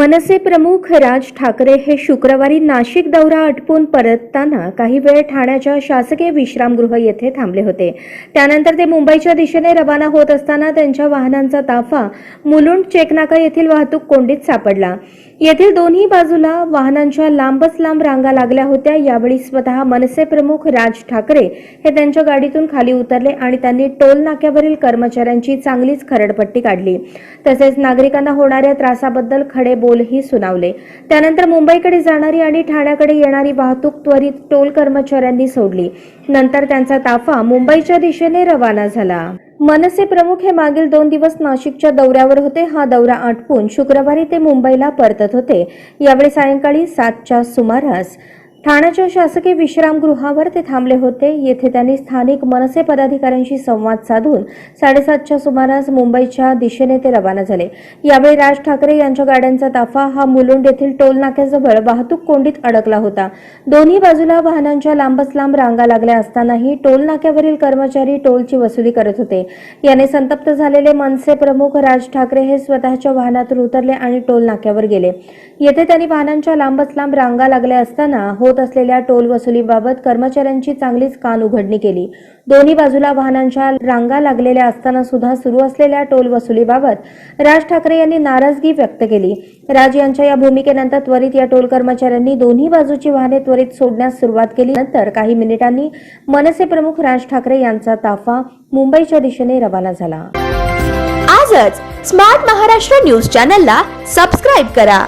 मनसे प्रमुख राज ठाकरे हे शुक्रवारी नाशिक दौरा आटपून परतताना काही वेळ ठाण्याच्या शासकीय विश्रामगृह येथे थांबले होते. त्यानंतर ते मुंबईच्या दिशेने रवाना होत असताना त्यांच्या वाहनांचा ताफा मुलुंड चेकनाका येथील वाहतूक कोंडीत सापडला. येथील दोन्ही बाजूला वाहनांच्या लांबच लांब रांगा लागल्या होत्या. यावेळी स्वतः मनसे प्रमुख राज ठाकरे हे त्यांच्या गाडीतून खाली उतरले आणि त्यांनी टोल नाक्यावरील कर्मचाऱ्यांची चांगलीच खरडपट्टी काढली. तसेच नागरिकांना होणाऱ्या त्रासाबद्दल खडे बोलही सुनावले. त्यानंतर मुंबईकडे जाणारी आणि ठाण्याकडे येणारी वाहतूक त्वरित टोल कर्मचाऱ्यांनी सोडली. नंतर त्यांचा ताफा मुंबईच्या दिशेने रवाना झाला. मनसे प्रमुख हे मागील दोन दिवस नाशिकच्या दौऱ्यावर होते. हा दौरा आटपून शुक्रवारी ते मुंबईला परतत होते. यावेळी सायंकाळी सातच्या सुमारास ठाण्याच्या शासकीय विश्रामगृहावर ते थांबले होते. येथे त्यांनी स्थानिक मनसे पदाधिकाऱ्यांशी संवाद साधून साडेसातच्या सुमारास मुंबईच्या दिशेने ते रवाना झाले. यावेळी राज ठाकरे यांच्या गाड्यांचा ताफा हा मुलुंड येथील टोल नाक्याजवळ वाहतूक कोंडीत अडकला होता. दोन्ही बाजूला वाहनांच्या लांबच लांब रांगा लागल्या असतानाही टोल नाक्यावरील कर्मचारी टोलची वसुली करत होते. याने संतप्त झालेले मनसे प्रमुख राज ठाकरे हे स्वतःच्या वाहनातून उतरले आणि टोल नाक्यावर गेले. येथे त्यांनी वाहनांच्या लांबच लांब रांगा लागल्या असताना हो होत असलेल्या टोल वसुलीबाबत कर्मचाऱ्यांची चांगलीच कान उघडणी केली. दोन्ही बाजूला वाहनांच्या रांगा लागलेल्या असताना सुद्धा सुरू असलेल्या टोल वसुलीबाबत राज ठाकरे यांनी नाराजगी व्यक्त केली. राज यांच्या या भूमिकेनंतर त्वरित या टोल कर्मचाऱ्यांनी दोन्ही बाजूची वाहने त्वरित सोडण्यास सुरुवात केली. नंतर काही मिनिटांनी मनसे प्रमुख राज ठाकरे यांचा ताफा मुंबईच्या दिशेने रवाना झाला. आजच स्मार्ट महाराष्ट्र न्यूज चॅनलला सबस्क्राईब करा.